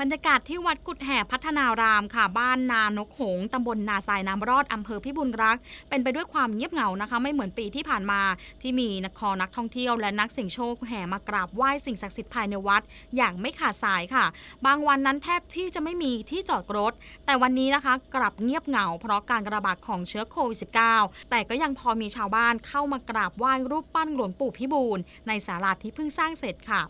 บรรยากาศที่วัดกุดแห่พัฒนารามค่ะ บ้านนานกหงตำบลนาทรายน้ำรอดอำเภอพิบูลรักษ์เป็นไปด้วยความเงียบเหงานะคะ ไม่เหมือนปีที่ผ่านมาที่มีนักคอนักท่องเที่ยวและนักเสี่ยงโชคแห่มากราบไหว้สิ่งศักดิ์สิทธิ์ภายในวัด อย่างไม่ขาดสายค่ะ บางวันนั้นแทบที่จะไม่มีที่จอดรถ แต่วันนี้นะคะ กลับเงียบเหงา เพราะการระบาดของเชื้อโควิด -19 แต่ก็ยังพอมีชาวบ้านเข้ามากราบไหว้รูปปั้นหลวงปู่พิบูลในศาลาที่เพิ่งสร้างเสร็จค่ะ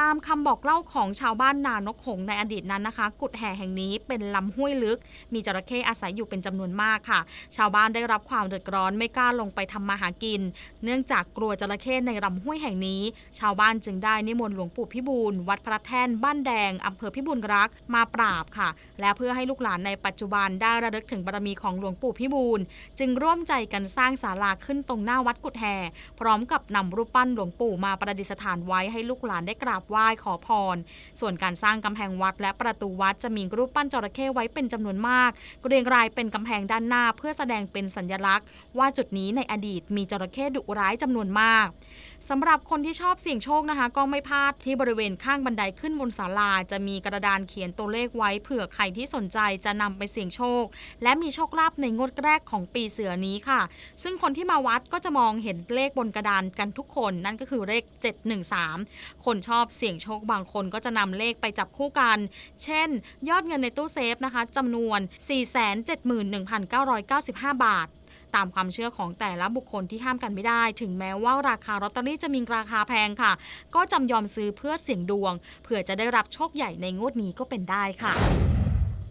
ตามคำบอกเล่าของชาวบ้านนานกหงในอดีตนั้นนะคะ กุดแห่แห่งนี้เป็นลำห้วยลึก มีจระเข้อาศัยอยู่เป็นจำนวนมากค่ะ ชาวบ้านได้รับความเดือดร้อนไม่กล้าลงไปทำมาหากิน เนื่องจากกลัวจระเข้ในลำห้วยแห่งนี้ ชาวบ้านจึงได้นิมนต์หลวงปู่พิบูลวัดพระแท่นบ้านแดงอำเภอพิบูลรักษ์มาปราบค่ะ และเพื่อให้ลูกหลานในปัจจุบันได้ระลึกถึงบารมีของหลวงปู่พิบูลจึงร่วมใจกันสร้างศาลาขึ้นตรงหน้าวัดกุดแห่พร้อมกับนำรูปปั้นหลวงปู่มาประดิษฐานไว้ให้ลูกหลานได้กราบไหว้ขอพร ส่วนการสร้างกำแพงวัดและประตูวัดจะมีรูปปั้นจระเข้ไว้เป็นจำนวนมากเรียงรายเป็นกำแพงด้านหน้าเพื่อแสดงเป็นสัญลักษณ์ ว่าจุดนี้ในอดีตมีจระเข้ดุร้ายจำนวนมากสำหรับคนที่ชอบเสี่ยงโชคนะคะ ก็ไม่พลาดที่บริเวณข้างบันไดขึ้นบนศาลา จะมีกระดานเขียนตัวเลขไว้เผื่อใครที่สนใจจะนำไปเสี่ยงโชค และมีโชคลาภในงวดแรกของปีเสือนี้ค่ะ ซึ่งคนที่มาวัดก็จะมองเห็นเลขบนกระดานกันทุกคนนั่นก็คือเลข 713 คนชอบเสี่ยงโชคบางคนก็จะนำเลขไปจับคู่กัน เช่น ยอดเงินในตู้เซฟนะคะจำนวน 471,995 บาทตามความเชื่อของแต่ละบุคคลที่ห้ามกันไม่ได้ ถึงแม้ว่าราคาลอตเตอรี่จะมีราคาแพงค่ะ ก็จำยอมซื้อเพื่อเสี่ยงดวง เผื่อจะได้รับโชคใหญ่ในงวดนี้ก็เป็นได้ค่ะ